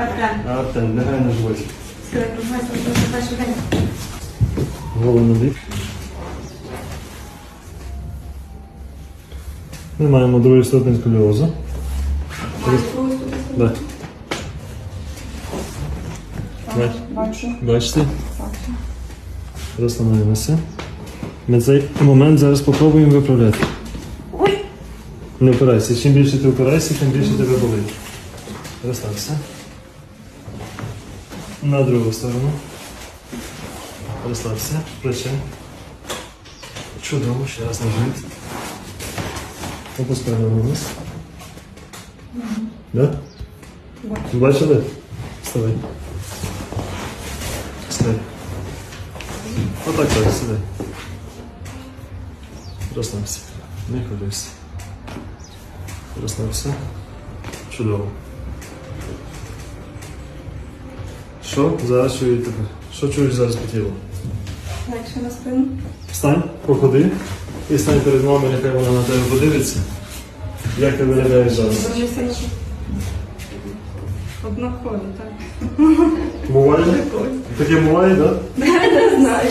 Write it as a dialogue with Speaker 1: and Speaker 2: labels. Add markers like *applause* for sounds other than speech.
Speaker 1: Артем.
Speaker 2: Артем,
Speaker 1: проживайся, швиденько.
Speaker 2: Голову на. Ми маємо другий ступінь сколіозу. Да.
Speaker 1: Бачу.
Speaker 2: Бачите? Розстановимося. Ми цей момент зараз спробуємо виправляти.
Speaker 1: Ой!
Speaker 2: Не опирайся. Чим більше ти опираєшся, тим більше тебе болить. Розстався. На другу сторону. Розстався. Плече. Чудово, ще раз на живіт. Опускаємо вниз. Да? Бачили? Вставай. Вставай. Отак так, сідай. Розслабся. Не хвилюйся. Розслабся. Чудово. Що зараз чую тебе. Що чуєш зараз по тілу?
Speaker 1: Легше на спину.
Speaker 2: Встань, походи і стань перед мамою, нехай вона на тебе подивиться. Як ти виглядаєш зараз?
Speaker 1: Сильно. Однакові, так.
Speaker 2: Буває? Таке буває, так? *laughs*
Speaker 1: Не знаю.